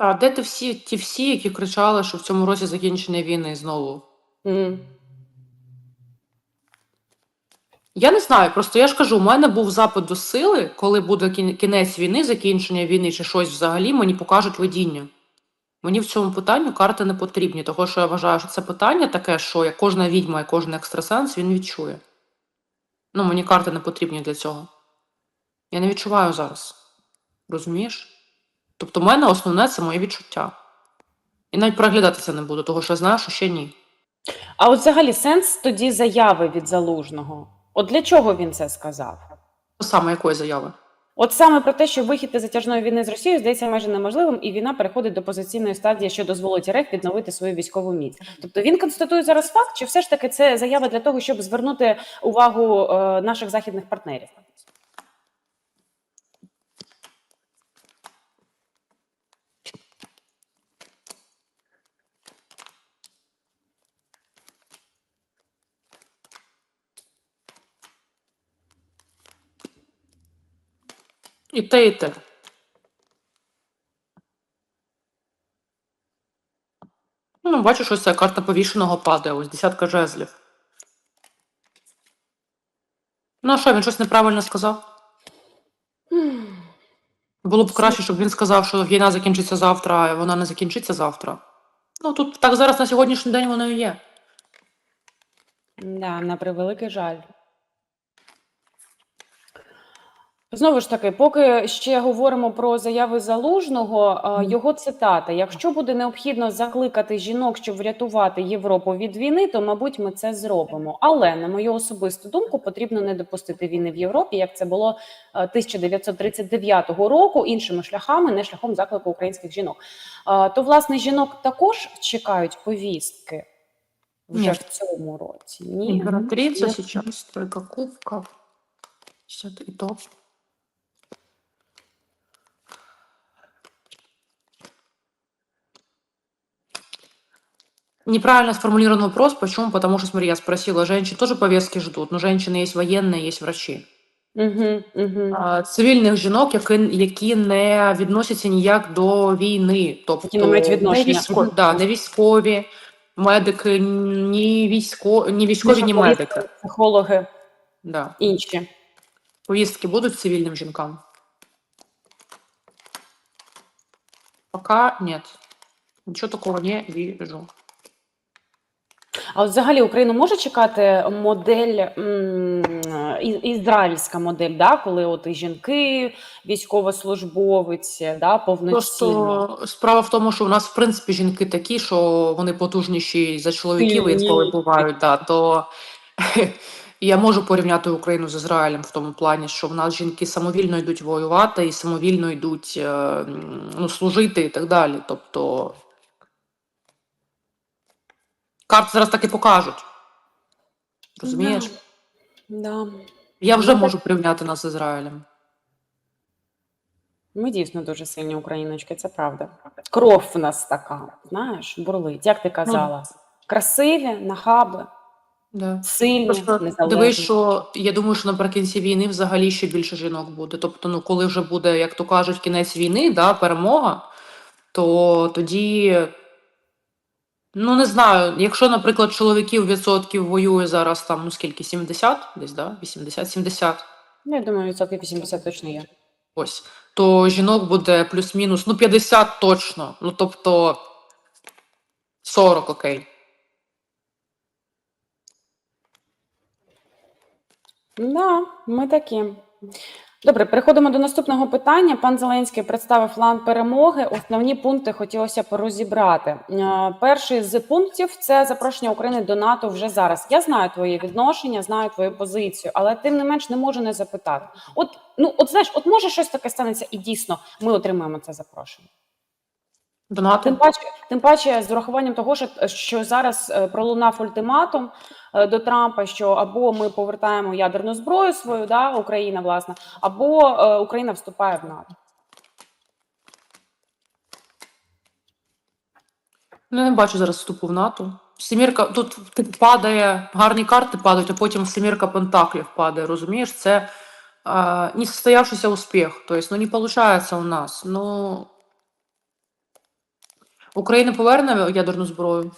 А де ти всі, ті всі, які кричали, що в цьому році закінчення війни знову? Мгм. Я не знаю, просто я ж кажу, у мене був запит до сили, коли буде кін- кінець війни, закінчення війни чи щось взагалі, мені покажуть видіння. Мені в цьому питанню карти не потрібні, тому що я вважаю, що це питання таке, що як кожна відьма і кожен екстрасенс він відчує. Ну, мені карти не потрібні для цього. Я не відчуваю зараз. Розумієш? Тобто, в мене основне це моє відчуття. І навіть переглядатися не буду, тому що я знаю, що ще ні. А от взагалі сенс тоді заяви від залужного. От для чого він це сказав? Саме якої заяви? От саме про те, що вихід із затяжної війни з Росією здається майже неможливим, і війна переходить до позиційної стадії, що дозволить РФ відновити свою військову міць. Тобто він констатує зараз факт, чи все ж таки це заява для того, щоб звернути увагу е, наших західних партнерів? І те, і те. Ну, бачу, що це карта повішеного падає, ось десятка жезлів. Ну, а що, він щось неправильно сказав? Було б краще, щоб він сказав, що війна закінчиться завтра, а вона не закінчиться завтра. Ну, тут так зараз на сьогоднішній день воно і є. Да, на превеликий жаль. Знову ж таки, поки ще говоримо про заяви залужного, його цитата: якщо буде необхідно закликати жінок, щоб врятувати Європу від війни, то мабуть ми це зробимо. Але на мою особисту думку, потрібно не допустити війни в Європі, як це було е, 1939 року, іншими шляхами, не шляхом заклику українських жінок. То власне жінок також чекають повістки вже Ні. в цьому році. Ні, Імператриця сейчас, тройка кубков. 50 і топ. Неправильно сформулирован вопрос. Почему? Потому что, смотри, я спросила, женщин тоже повестки ждут, но женщины есть военные, есть врачи. Угу, угу. А, Цивільних жінок, які, які не відносяться ніяк до війни. Тобто Які не мають відношення. Не військові, Мгм. да, не військові, медики, ні, військо, ні військові, ні медики. Психологи Да. інші. Повістки будуть цивільним жінкам? Пока нет. Нічого такого не вижу. А от взагалі Україну може чекати модель ізраїльська модель, да, коли от і жінки, військовослужбовиці, да, повноцінно. Просто справа в тому, що у нас, в принципі, жінки такі, що вони потужніші за чоловіків, і коли бувають, да, то я можу порівняти Україну з Ізраїлем в тому плані, що в нас жінки самовільно йдуть воювати і самовільно йдуть е, ну, служити і так далі. Тобто карти зараз так і покажуть. Розумієш? Да. Я вже Ну, можу порівняти нас з Ізраїлем. Ми дійсно дуже сильні україночки, це правда. Кров в нас така, знаєш, бурлить, як ти казала. Красиві, нахаби, Да. сильні, Просто незалежні. дивись, що я думаю, що наприкінці війни взагалі ще більше жінок буде. Тобто, ну коли вже буде, як то кажуть, кінець війни, да, перемога, то тоді, ну не знаю, якщо, наприклад, чоловіків відсотків воює зараз там, ну скільки, 70 десь, да? 80-70, Ну, я думаю, відсотків 80 точно є. ось, то жінок буде плюс-мінус, ну 50 точно. Ну тобто 40, окей. Да, ми такі. Добре, переходимо до наступного питання. Пан Зеленський представив план перемоги. Основні пункти хотілося б розібрати. Е, Перший з пунктів це запрошення України до НАТО вже зараз. Я знаю твоє відношення, знаю твою позицію, але тим не менш не можу не запитати. От ну, от знаєш, от може щось таке станеться, і дійсно ми отримаємо це запрошення. Донати. Тим паче, тим паче, з урахуванням того, що, що зараз е, пролунав ультиматум е, до Трампа, що або ми повертаємо ядерну зброю свою, да, Україна, власне, або е, Україна вступає в НАТО. Ну, я не бачу зараз вступу в НАТО. Семірка тут падає, гарні карти падають, а потім семірка пентаклів падає. Розумієш, це а, несостоявшийся успіх. Тобто, ну не виходить у нас. Ну Україна поверне ядерну зброю.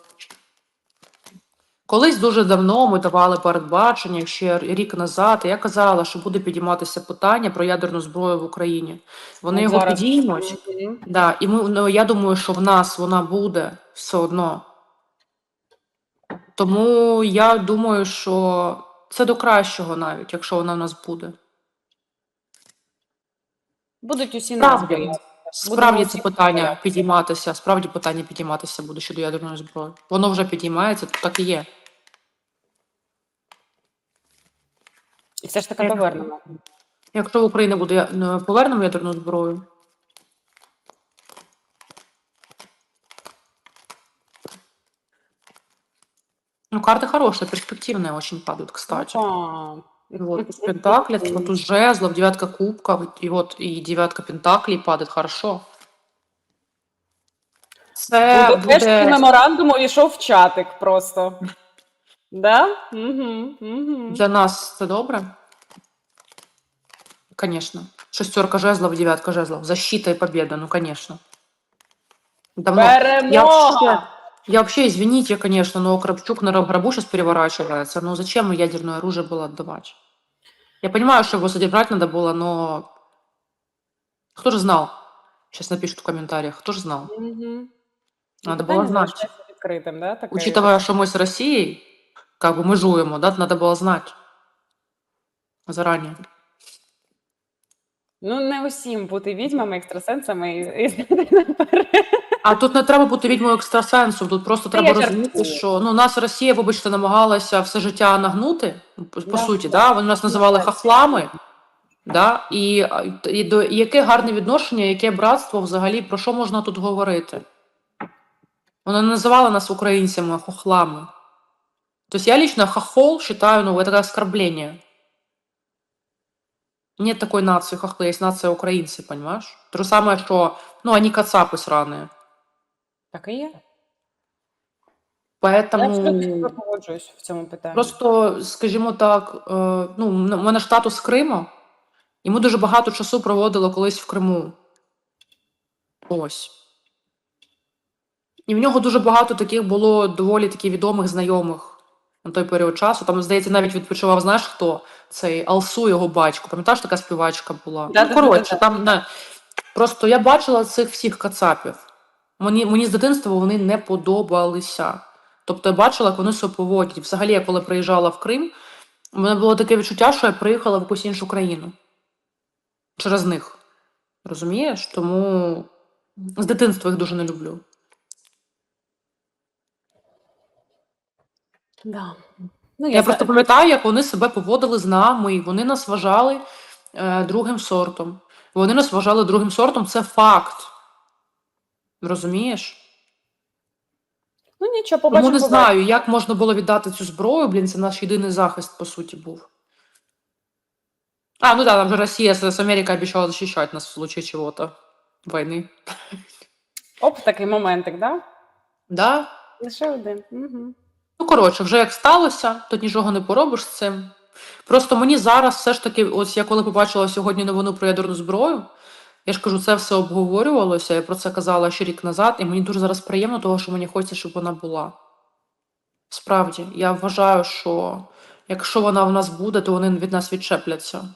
Колись дуже давно ми давали передбачення, ще рік назад. і Я казала, що буде підійматися питання про ядерну зброю в Україні. Вони От його зараз. підіймуть. Мгм. Да, і ми, ну, я думаю, що в нас вона буде все одно. Тому я думаю, що це до кращого навіть, якщо вона в нас буде. Будуть усі нас Справді, це питання підійматися, справді питання підійматися буде щодо ядерної зброї. Воно вже підіймається, то так і є. І все ж таки повернемо. Якщо в Україні буде я- ну, повернемо ядерну зброю, ну, карты хорошие, перспективные очень падают, кстати. Вот, туз пентаклей, вот туз жезлов, девятка кубков, и вот и девятка пентаклей падает, хорошо. Це Будапештський буде меморандум увійшов в чатик просто. Да? Угу, угу. для нас це добре. Конечно. Шестерка жезлов, девятка жезлов. Защита и победа, ну, конечно. Давно. Я вообще, Перемога! я вообще, извините, конечно, но Кравчук на гробу сейчас переворачивается. Ну, зачем ядерное оружие было отдавать? Я понимаю, что его содержать надо было, но кто же знал? Сейчас напишут в комментариях. Кто же знал? Мгм. Надо Питання было знать. залишається відкритим, да? Таке? Учитывая, что мы с Россией, как бы межуем, да, надо было знать заранее. Ну, не усім бути відьмами, екстрасенсами і, і знати наперед. А тут не треба бути відьмою екстрасенсом, тут просто Та треба я розуміти, жартую. що ну, нас Росія, вибачте, намагалася все життя нагнути, по, по Да, суті, да. да? вони нас називали так. хахлами. Да? І, а, і, до, і яке гарне відношення, яке братство взагалі, про що можна тут говорити? Вони не називали нас українцями, а хохлами. Тобто я лично хохол считаю, ну, это оскорбление. Нет такой нации хохлы, есть нация украинцы, понимаешь? То же самое, что, ну, они кацапы сраные. Так і є. Поэтому... Я погоджуюсь в цьому питанні. Просто, скажімо так, е, ну, у мене ж тато з Криму, і ми дуже багато часу проводили колись в Криму. Ось. І в нього дуже багато таких було доволі таки відомих знайомих на той період часу. Там, здається, навіть відпочивав, знаєш хто? Цей Алсу, його батько. Пам'ятаєш, така співачка була? Да, ну, да, коротше, да, да. там не. Просто я бачила цих всіх кацапів. Мені, мені з дитинства вони не подобалися. Тобто я бачила, як вони себе поводять. Взагалі, я коли приїжджала в Крим, у мене було таке відчуття, що я приїхала в якусь іншу країну. Через них. Розумієш? Тому з дитинства їх дуже не люблю. Да. Ну, Я, зна- просто пам'ятаю, як вони себе поводили з нами, вони нас вважали е, другим сортом. Вони нас вважали другим сортом, це факт. Розумієш? Ну нічого, Тому побачимо. не знаю, як можна було віддати цю зброю, блін, це наш єдиний захист, по суті, був. А, ну да, там же Россия с, с Америкой обещала защищать нас в случае чего-то. Войны. Оп, такий моментик, да? Да? Лише один. Угу. Ну, коротше, вже як сталося, тут нічого не поробиш з цим. Просто мені зараз все ж таки, ось я коли побачила сьогодні новину про ядерну зброю, я ж кажу, це все обговорювалося, я про це казала ще рік назад, і мені дуже зараз приємно, того, що мені хочеться, щоб вона була. Справді, я вважаю, що якщо вона в нас буде, то вони від нас відчепляться.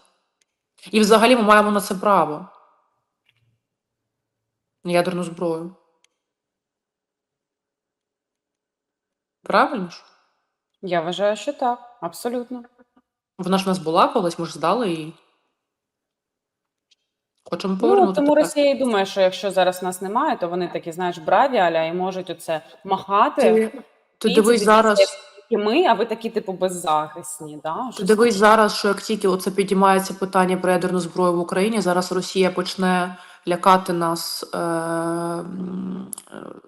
І взагалі ми маємо на це право. На ядерну зброю. Правильно ж? Я вважаю, що так, абсолютно. Вона ж в нас була колись, ми ж здали її. Хочемо Ну, тому тепер. Росія і думає, що якщо зараз нас немає, то вони такі, знаєш, браві аля і можуть оце махати. Ти, ти дивись зараз, І ми, а ви такі, типу, беззахисні. Да? ти дивись зараз, що як тільки оце підіймається питання про ядерну зброю в Україні, зараз Росія почне лякати нас е- е,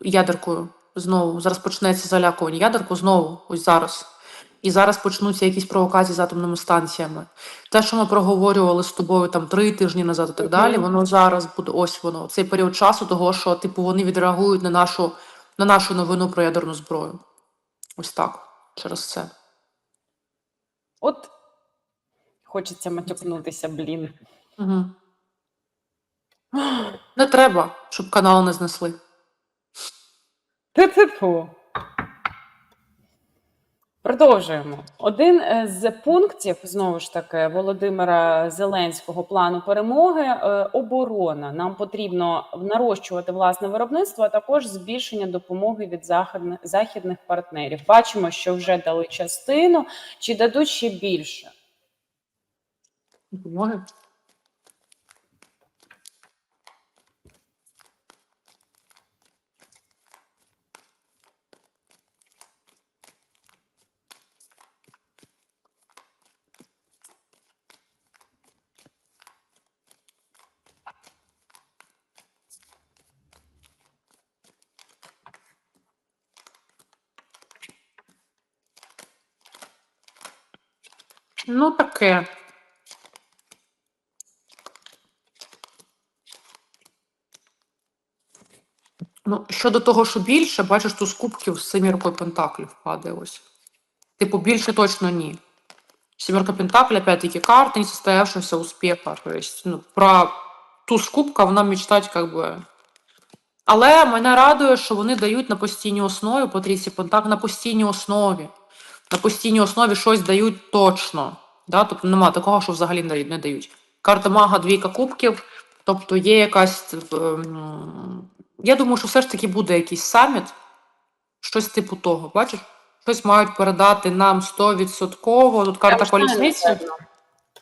ядеркою знову. Зараз почнеться залякування ядерку знову, ось зараз. І зараз почнуться якісь провокації з атомними станціями. Те, що ми проговорювали з тобою там три тижні назад і так далі, воно зараз буде ось воно. Цей період часу, того, що типу вони відреагують на нашу, на нашу новину про ядерну зброю. Ось так. Через це. От хочеться матюкнутися, блін. Угу. Не треба, щоб канал не знесли. Ту-ту-ту. Продовжуємо. Один е, з пунктів знову ж таки Володимира Зеленського плану перемоги е, оборона. Нам потрібно нарощувати власне виробництво, а також збільшення допомоги від західних, західних партнерів. Бачимо, що вже дали частину, чи дадуть ще більше. Допомоги. Ну, таке. Ну, щодо того, що більше, бачиш, тут з кубків з семіркою пентаклів падає ось. Типу, більше точно ні. Семерка пентаклей, опять-таки, карта несостоявшегося успеха. То есть, ну, про туз кубка вона мечтать, как би. Але мене радує, що вони дають на постійній основі по трійці пентаклів, на постійній основі. На постійній основі щось дають точно. Да? Тобто нема такого, що взагалі не дають-. Карта мага, двійка кубків. Тобто є якась. ем, Я думаю, що все ж таки буде якийсь саміт, щось типу того. Бачиш? Щось мають передати нам 100%. Тут карта колісниці.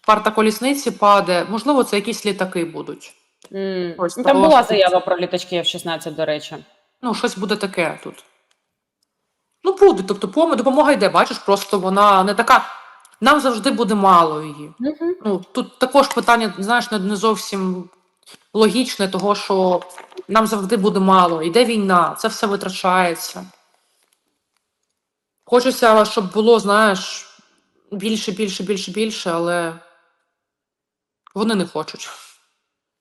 Карта колісниці паде. Можливо, це якісь літаки будуть. М, Ось ну, того, Там була заява про літачки F-16, до речі. Ну, щось буде таке тут. Ну, буде. Тобто, пом- допомога йде, бачиш, просто вона не така. Нам завжди буде мало її. Угу. Ну, тут також питання, знаєш, не, не зовсім логічне, того, що нам завжди буде мало. Йде війна, це все витрачається. Хочеться, щоб було, знаєш, більше, більше, більше, більше, але вони не хочуть.